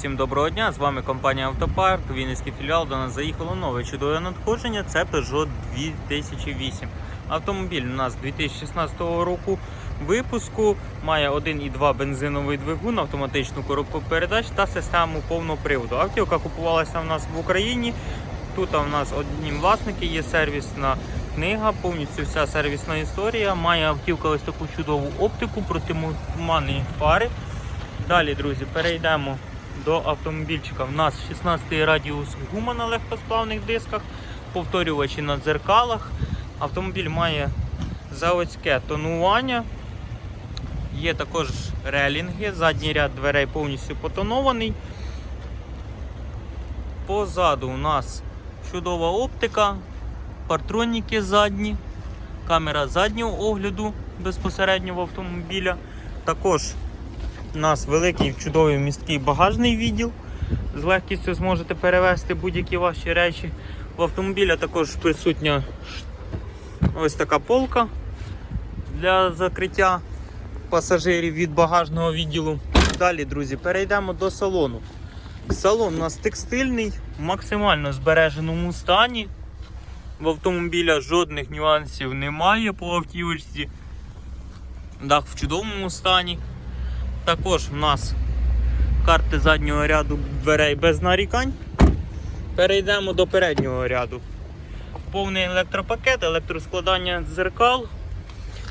Всім доброго дня! З вами компанія Автопарк, Вінницький філіал. До нас заїхало нове чудове надходження. Це Peugeot 2008. Автомобіль у нас 2016 року випуску. Має 1,2 бензиновий двигун, автоматичну коробку передач та систему повного приводу. Автівка купувалася в нас в Україні. Тут у нас одні власники, є сервісна книга, повністю вся сервісна історія. Має автівка ось таку чудову оптику, протимуманні фари. Далі, друзі, перейдемо до автомобільчика. У нас 16 радіус гума на легкосплавних дисках, повторювачі на дзеркалах. Автомобіль має заводське тонування. Є також релінги, задній ряд дверей повністю потонований. Позаду у нас чудова оптика, партроніки задні, камера заднього огляду безпосередньо в автомобіля. Також у нас великий чудовий місткий багажний відділ. З легкістю зможете перевезти будь-які ваші речі. В автомобіля також присутня ось така полка для закриття пасажирів від багажного відділу. Далі, друзі, перейдемо до салону. Салон у нас текстильний, в максимально збереженому стані. В автомобіля жодних нюансів немає по автівочці. Дах в чудовому стані. Також в нас карти заднього ряду дверей без нарікань. Перейдемо до переднього ряду. Повний електропакет, електроскладання дзеркал,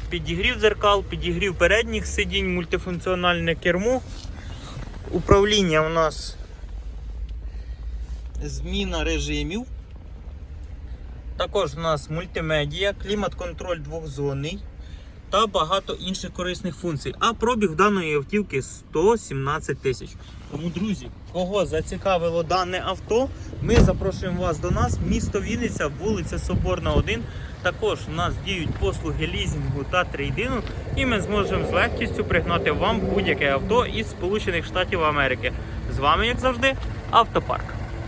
підігрів дзеркал, підігрів передніх сидінь, мультифункціональне кермо. Управління у нас зміна режимів. Також у нас мультимедія, клімат-контроль двохзонний та багато інших корисних функцій. А пробіг даної автівки 117 тисяч. Тому, друзі, кого зацікавило дане авто, ми запрошуємо вас до нас, місто Вінниця, вулиця Соборна, 1. Також у нас діють послуги лізінгу та трейдину, і ми зможемо з легкістю пригнати вам будь-яке авто із Сполучених Штатів Америки. З вами, як завжди, автопарк.